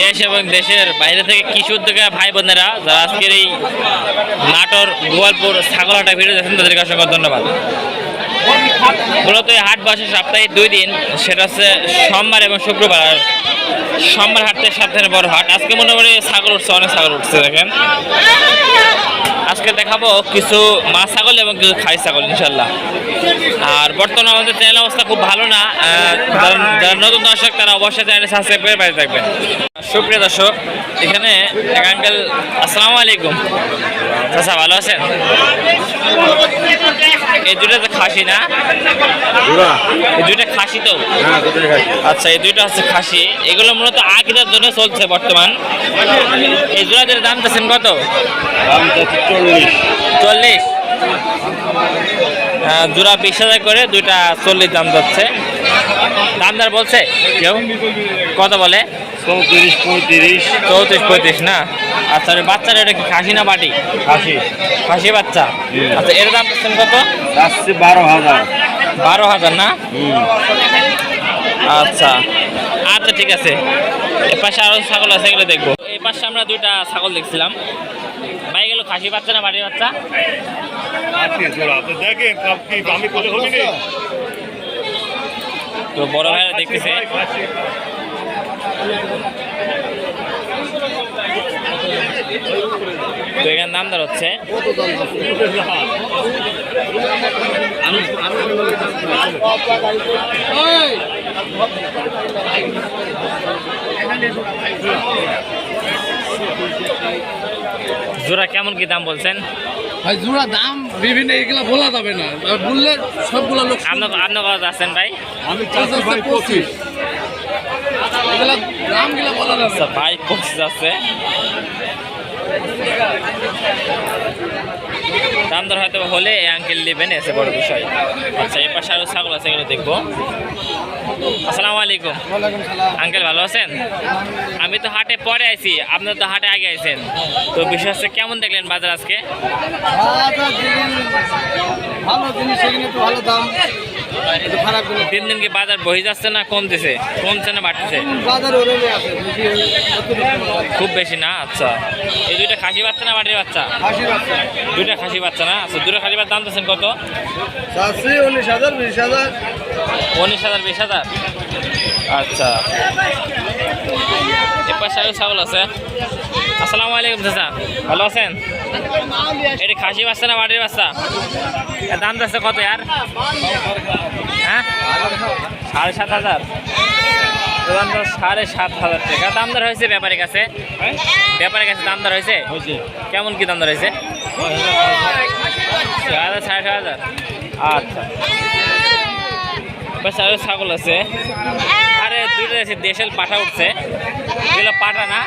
দেশ এবং দেশের বাইরে থেকে কিছু উদ্যোগের ভাই বোনেরা যারা আজকের এই নাটোর গোয়ালপুর ছাগলহাটা ভিডিও দেখেন তাদেরকে অসংখ্য ধন্যবাদ। মূলত এই হাট বসে সপ্তাহে দুই দিন। সেটা হচ্ছে সোমবার এবং শুক্রবার। আর সোমবার হাটতে সপ্তাহের বড় হাট। আজকে মোটামুটি ছাগল উঠছে, অনেক ছাগল উঠছে, দেখেন। আজকে দেখাবো কিছু মা ছাগল এবং কিছু খাই ছাগল ইনশাল্লাহ আর বর্তমানে আমাদের চ্যানেল অবস্থা খুব ভালো না। যারা নতুন দর্শক, তারা অবশ্যই চ্যানেল সাবস্ক্রাইব করে বাইরে থাকবেন। সুপ্রিয় দর্শক, এখানে আঙ্কেল আসসালামু আলাইকুম। চাচা, ভালো আছেন? এই দুটো তো খাসি না? এই দুইটা খাসি তো? আচ্ছা এই দুইটা হচ্ছে খাসি। এগুলো মূলত আকিদার জন্য চলছে বর্তমান। এই জোড়াদের দাম চাচ্ছেন কত? চল্লিশ? হ্যাঁ, জোড়া বিশ হাজার করে দুইটা চল্লিশ দাম যাচ্ছে। দামদার বলছে? কেউ? কত বলে? চৌত্রিশ পঁয়ত্রিশ। চৌত্রিশ পঁয়ত্রিশ না? আচ্ছা বাচ্চার এটা কি খাসি না বাটি? আশি খাসি বাচ্চা? আচ্ছা এর দাম কত? আসছে বারো হাজার। বারো হাজার না? আচ্ছা। আচ্ছা ঠিক আছে। এ পাশে আরও ছাগল আছে এগুলো দেখব। এই পাশে আমরা দুইটা ছাগল দেখছিলাম। ভাই গেল খাসি বাচ্চা না বাড়ির বাচ্চা? তো বড় ভাইরা দেখতেছে। তো এখানে দাম দর হচ্ছে। জোড়া কেমন কি দাম বলছেন? ভাই জোড়া দাম বিভিন্ন এগুলা বলা যাবে না। বললে সবগুলো লোক আপনার আপনার কথা আছেন ভাই? আমি পঁচিশ। আচ্ছা ভাই দাম দর হয়তো হলে এই আঙ্কেল নেবেন এসে বড় বিষয়। আচ্ছা এই পাশে আরও ছাগল আছে এগুলো দেখব। আসসালামু আলাইকুম। আঙ্কেল ভালো আছেন? আমি তো হাটে পরে আইছি আপনার তো হাটে আগে আইছেন। তো বিষয় হচ্ছে কেমন দেখলেন বাজার আজকে? ভালো জিনিস ভালো দাম। দিন দিন কি বাজার বহি যাচ্ছে না কমতেছে? কমছে না বাড়তেছে? খুব বেশি না? আচ্ছা। এই দুইটা খাসি বাচ্চা না বাটির বাচ্চা? দুইটা খাসি বাচ্চা না? আচ্ছা দুটো খাসি বাচ্চা দাম দিচ্ছেন কত? উনিশ হাজার বিশ হাজার। উনিশ হাজার বিশ হাজার? আচ্ছা। এর পাশে ছাগল আছে। আসসালামু আলাইকুম চাচা। ভালো আছেন? এটা খাসি বাচ্চা না বাড়ির বাচ্চা? দাম যাচ্ছে কত আর হ্যাঁ? সাড়ে সাত হাজার। সাড়ে সাত হাজার টাকা। দাম দর হয়েছে ব্যাপারের কাছে? ব্যাপারের কাছে দাম দর হয়েছে? কেমন কি দাম দর হয়েছে? হাজার সাড়ে ছয় হাজার। আচ্ছা। বাস ছাগল আছে। আরে দুইটা আছে দেশের পাঠা উঠছে। এগুলো পাঠা না?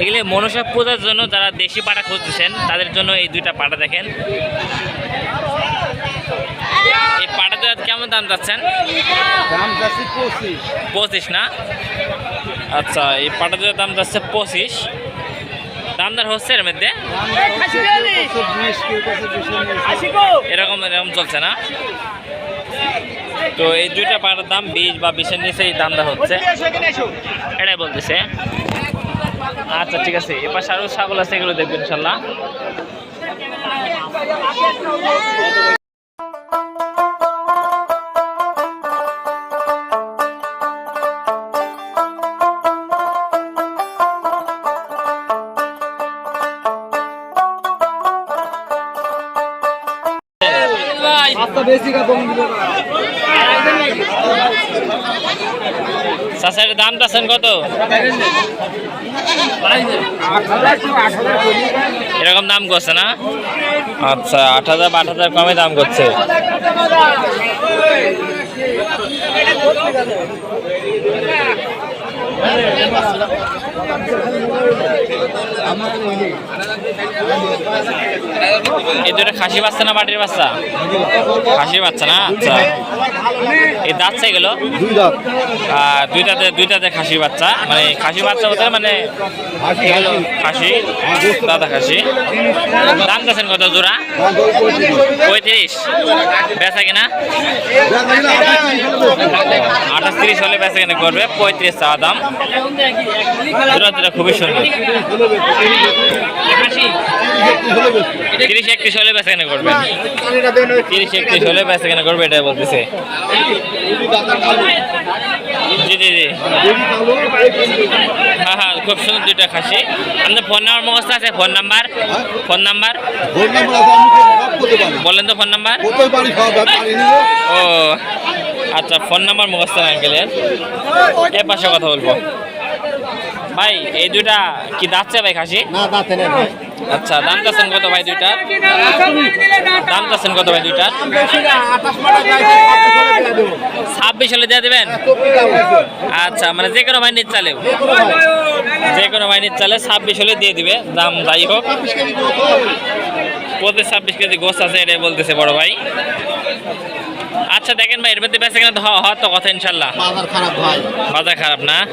এগুলি মনসা পূজার জন্য যারা দেশি পাটা খুঁজতেছেন তাদের জন্য এই দুইটা পাটা দেখেন। এই পাটা দুটা কেমন দাম যাচ্ছেন? পঁচিশ। না? আচ্ছা এই পাটা দুটার দাম যাচ্ছে পঁচিশ। দাম দর হচ্ছে এর মধ্যে? এরকম এরকম চলছে না? তো এই দুইটা পাটার দাম বিশ বা বিশের নিচে এই দামটা হচ্ছে। এটাই বলতেছে। আচ্ছা ঠিক আছে। এবার আরও ছাগল আছে এগুলো দেখবেন ইনশাল্লাহ। আচ্ছা বেশি কা বম দিবে চাষের দাম চাচ্ছেন কত? এরকম দাম করছে না? আচ্ছা আট হাজার আট হাজার কমে দাম করছে। এই দুটো খাসি বাচ্চা না বাটির বাচ্চা? খাসি বাচ্চা না? আচ্ছা। এই দাঁতছে গেল দুই দাঁত। দুইটাতে দুইটাতে খাসি বাচ্চা। মানে খাসি বাচ্চা বলতে মানে খাসি দাদা খাসি। দাম দিচ্ছেন কত জোড়া? পঁয়ত্রিশ। বেচা কিনা? আঠাশ তিরিশ হলে বেচা কেনা করবে। পঁয়ত্রিশ চাওয়া দাম। দুটা দুটা খুবই সুন্দর। তিরিশ একত্রিশ হলে বেচা কেনা করবে তিরিশ একত্রিশ হলে বেচা কেনা করবে এটা বলতেছে। জি জি জি। হ্যাঁ হ্যাঁ খুব সুন্দর দুইটা খাসি। আপনার ফোন নাম্বার মুখস্থ আছে? Phone number? Phone number? বলেন তো ফোন নাম্বার। ও আচ্ছা ফোন নাম্বার মুখস্থ না আঙ্কেলের এর পাশে কথা বলব? ভাই, এই দুটা কি দাচ্ছে ভাই খাসি? না দাঁতে ভাই আচ্ছা দাম চাচ্ছেন কত ভাই দুইটা? দাম চাচ্ছেন কত ভাই দুইটা? ছাব্বিশ হলে দিয়ে দেবেন? আচ্ছা মানে যে কোনো ভাই নিচ চালেও যে কোনো ভাই নিচ চালে ছাব্বিশ হলে দিয়ে দিবে দাম যাই হোক। প্রতি ছাব্বিশ কেজি গোস আছে এটাই বলতেছে বড় ভাই। আচ্ছা দেখেন ভাই এর মধ্যে বেঁচে কেনা হওয়ার তো কথা ইনশাল্লাহ। বাজার খারাপ ভাই।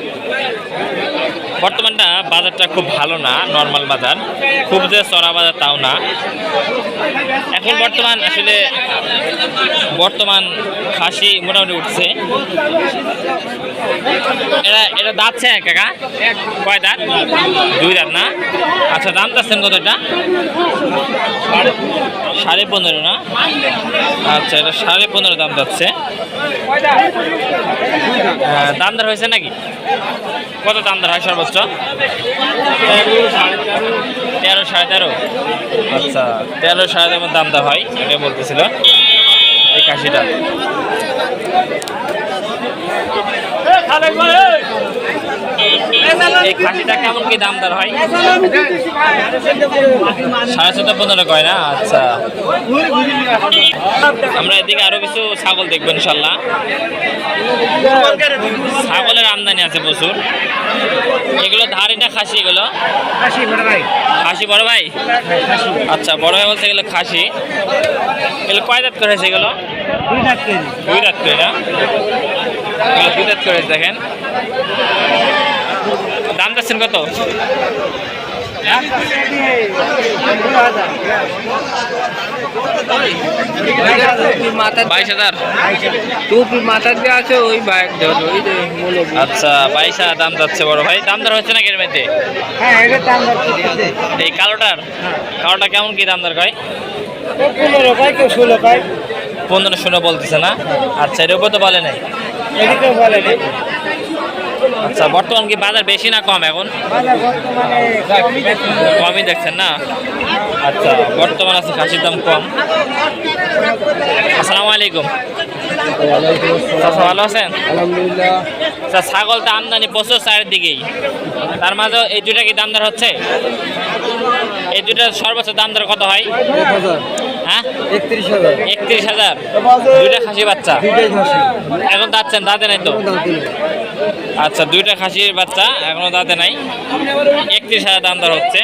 বর্তমানটা বাজারটা খুব ভালো না নর্মাল বাজার। খুব যে চড়া বাজার তাও না। এখন বর্তমান আসলে বর্তমান খাসি মোটামুটি উঠছে। এটা এটা দাঁতছে কাকা? কয় দাঁত? দুই দাঁত না? আচ্ছা দাম চাচ্ছেন কত এটা? সাড়ে পনেরো না? আচ্ছা এটা সাড়ে পনেরো দাম যাচ্ছে। দাম দামদার হয়েছে নাকি? কত দাম দামদার হয় সর্বোচ্চ? তেরো সাড়ে তেরো। আচ্ছা তেরো সাড়ে তেরো দামদার হয়, এটা বলতেছিল। এই কাশিটা। এই। খাসিটা কেমন কি দামদার হয়? সাড়ে চোদ্দ পনেরো কয় না? আচ্ছা। আমরা এদিকে আরও কিছু ছাগল দেখব ইনশাল্লাহ। ছাগলের আমদানি আছে প্রচুর। এগুলো ধারিটা খাসি এগুলো? খাসি বড় ভাই। আচ্ছা বড় ভাই বলছে এগুলো খাসি। এগুলো কয় দাঁত করেছে এগুলো? দুই দাঁত করে না? করেছে দেখেন। দাম যাচ্ছেন কত? বাইশ হাজার? টুপি মাথা দিয়ে আছে ওই বাইক ধর ওই যে মূল্য আচ্ছা বাইশ হাজার দাম যাচ্ছে বড় ভাই। দাম দর হচ্ছে না এই কালোটার? কালোটা কেমন কি দাম দর কয় পনেরো পাই কেউ ষোলো পাই পনেরো ষোলো বলতেছে না? আচ্ছা এর উপর তো বলে নাই। আচ্ছা বর্তমান কি বাজার বেশি না কম এখন? কমই দেখছেন না? আচ্ছা বর্তমান আছে খাসির দাম কম। আসসালামু আলাইকুম। চাচা ভালো আছেন? আলহামদুলিল্লাহ। আচ্ছা ছাগল তো আমদানি প্রচুর চারের দিকেই তার মাঝে এই দুইটা কি দাম দর হচ্ছে? এই দুইটা সর্বোচ্চ দাম দর কত হয়? হ্যাঁ? একত্রিশ হাজার। একত্রিশ হাজার। দুইটা খাসি বাচ্চা। এখন দাঁতছেন দাঁতে নাই তো। আচ্ছা দুইটা খাসির বাচ্চা এখনও দাঁতে নাই। একত্রিশ হাজার দাম দর হচ্ছে।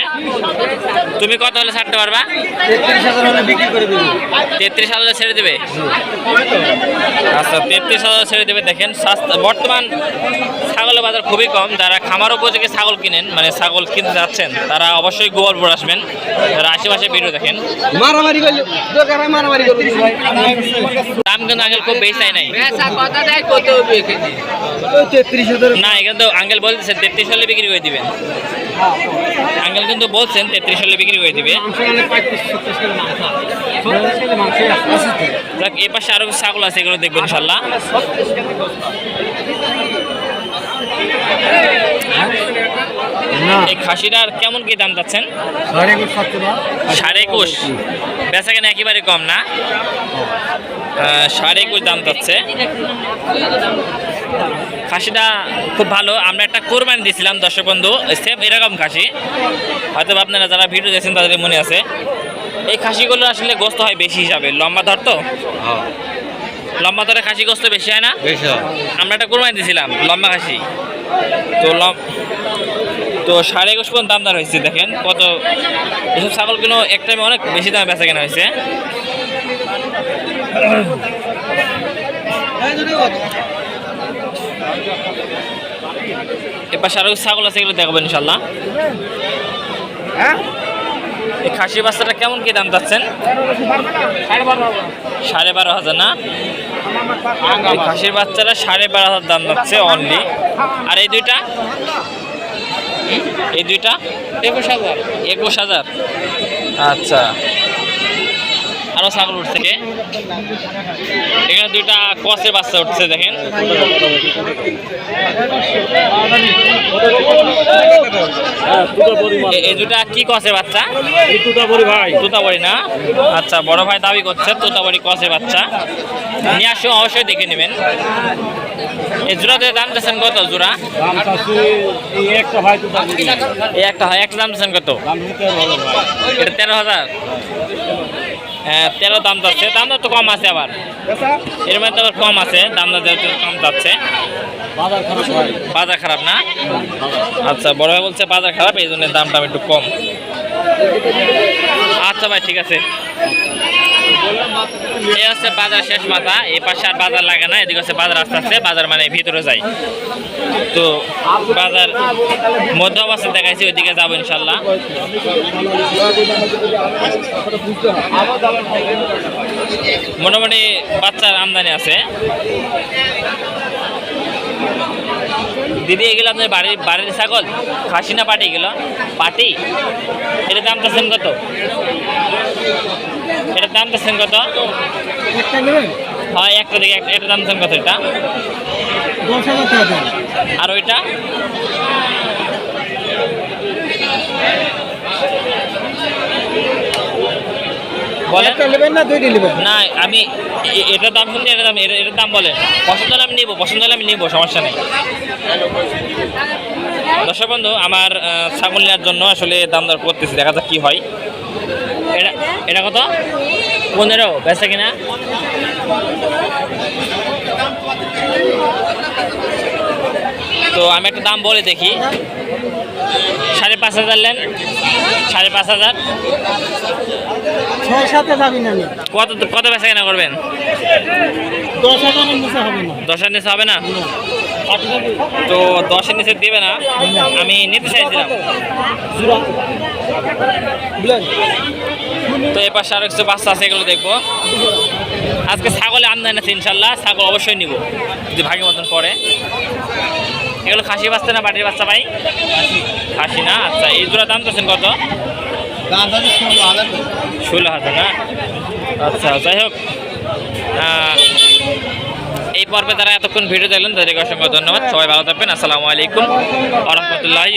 তুমি কত হলে ছাড়তে পারবা? একত্রিশ হাজার হলে বিক্রি করে দেবো। তেত্রিশ হাজার ছেড়ে দেবে? আচ্ছা তেত্রিশ হাজার ছেড়ে দেবে। দেখেন বর্তমান ছাগলের বাজার খুবই কম। যারা খামার উপযোগী ছাগল কিনেন মানে ছাগল কিনতে যাচ্ছেন তারা অবশ্যই গোয়ালপুর আসবেন। যারা আশেপাশে ভিডিও দেখেন। মারামারি মারামারি দাম কিন্তু আগে খুব বেশি নাই। তেত্রিশ হাজার না এখানে তো আঙ্কেল বলতেছে তেত্রিশ হলে বিক্রি করে দিবেন। আঙ্কেল কিন্তু বলছেন তেত্রিশ হলে বিক্রি করে দিবে। পাশে আরও ছাগল আছে এগুলো দেখবেন ইনশাল্লাহ। এই খাসিটার কেমন কি দাম যাচ্ছেন সাড়ে একুশ বেচা কেনা একেবারে কম না? সাড়ে একুশ দাম যাচ্ছে খাসিটা খুব ভালো। আমরা একটা কোরবানি দিয়েছিলাম দর্শক বন্ধু। সেম এরকম খাসি। হয়তো আপনারা যারা ভিডিও দেখছেন তাদের মনে আছে। এই খাসিগুলো আসলে গোস্ত হয় বেশি হিসাবে। লম্বা ধর তো? লম্বা ধরে খাসি গোস্ত বেশি হয় না? বেশি আমরা একটা কোরবানি দিয়েছিলাম লম্বা খাসি। তো তো সাড়ে একুশ পর্যন্ত দাম দর হয়েছে দেখেন। কত? এসব ছাগলগুলো এক টাইমে অনেক বেশি দামে বেচা কেনা হয়েছে। এবার আরও ছাগল আছে এগুলো দেখাবো ইনশাল্লাহ এই খাসি বাচ্চাটা কেমন কি দাম চাচ্ছেন? সাড়ে বারো হাজার না? এই খাসির বাচ্চারা সাড়ে বারো হাজার দাম যাচ্ছে অনলি আর এই দুইটা? এই দুইটা? একুশ হাজার। একুশ হাজার। আচ্ছা। আরও ছাগল উঠছে কে? এখানে দুইটা কসের বাচ্চা উঠছে দেখেন। এই দুটা কি কসের বাচ্চা? ভাই। তোতাবাড়ি না? আচ্ছা বড় ভাই দাবি করছে তোতাবাড়ি কসের বাচ্চা। নিয়ে আসো অবশ্যই দেখে নেবেন। এই জোড়াতে দাম দিচ্ছেন কত জোড়া? একটা ভাই একটা হয় একটা দাম দিচ্ছেন কত? ভাই। এটা তেরো হাজার। তেরো দাম যাচ্ছে। দাম তো কম আছে আবার। এর মধ্যে আবার কম আছে দাম কম যাচ্ছে। বাজার খারাপ বাজার খারাপ না? আচ্ছা বড় ভাই বলছে বাজার খারাপ এই জন্য দামটা একটু কম। আচ্ছা ভাই ঠিক আছে। এই হচ্ছে বাজার শেষ মাথা, এই পাশে আর বাজার লাগে না, এদিকে হচ্ছে বাজার আস্তে আস্তে, বাজার মানে ভিতরে যাই। তো বাজার মধ্য অবস্থা দেখাইছি, ওইদিকে যাব ইনশাল্লাহ। মোটামুটি বাচ্চার আমদানি আছে। দিদি, এগুলো আপনার বাড়ির বাড়ির ছাগল? খাসি না পাটি এগুলো? পাটি? এটার দাম চাচ্ছেন কত? এটার দাম চাচ্ছেন কত? হয় একটা দিকে এটার দাম চাচ্ছেন কত এটা? আর ওইটা? না আমি এটার দাম শুনছি এটার দাম এটা- এটার দাম বলে পছন্দ হলে আমি নিবো পছন্দ হলে আমি নিবো সমস্যা নেই। দর্শক বন্ধু আমার ছাগল নেওয়ার জন্য আসলে দাম দর করতেছি দেখা যাক কি হয়। এটা এটা কত? পনেরো, বেচা কিনা? তো আমি একটা দাম বলে দেখি। সাড়ে পাঁচ হাজার নেন, সাড়ে পাঁচ হাজার। ছয় সাথে যাবি না কত কত বেচা কেনা করবেন? দশ হাজারের নিচে হবে না। দশের নিচে হবে না? তো দশের নিচে দেবে না? আমি নিতে চাইছিলাম। তো এ পাশে আরও কিছু বাচ্চা আছে এগুলো দেখব। আজকে ছাগলে আমদানি আছে ইনশাল্লাহ। ছাগল অবশ্যই নিব যদি ভাগে মতন পড়ে। এগুলো খাসি বাচ্চা না বাটির বাচ্চা ভাই? খাসি না? আচ্ছা এই জোড়া দাম চাচ্ছেন কত? ষোলো হাজার না আচ্ছা যাই হোক। এই পর্বে তারা এতক্ষণ ভিডিও দেখলেন তাদেরকে অসংখ্য ধন্যবাদ। সবাই ভালো থাকবেন। আসসালামু আলাইকুম। আ রহমতুল্লাহি